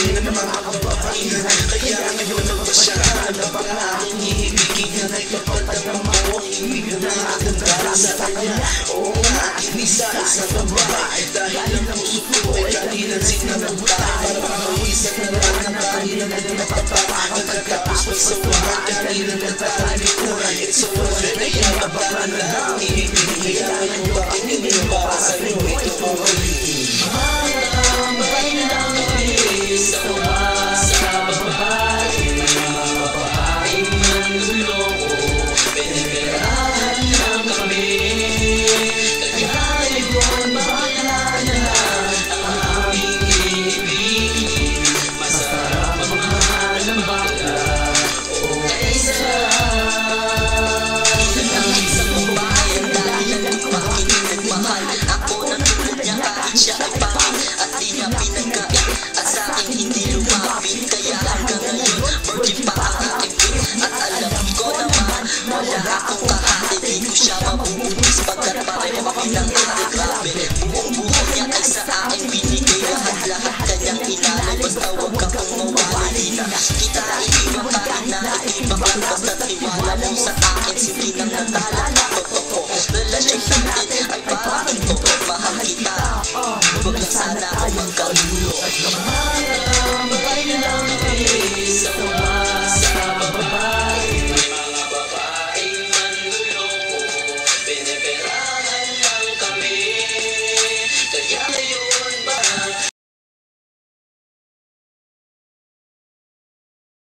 akin na mga kababaihan Kaya ngayon nagpasyahan na baka aking iibigin na Nagpapatanam ako, hindi na agad para sa kanya Oo nga, ni sa isang babae Dahil ang puso ko ay kanilang sinabuta Para mawisan na lang ang kanilang nagpapapakagkatapos Pagsawa kanilang nagtatalik na It's over. Even if I hit, not if you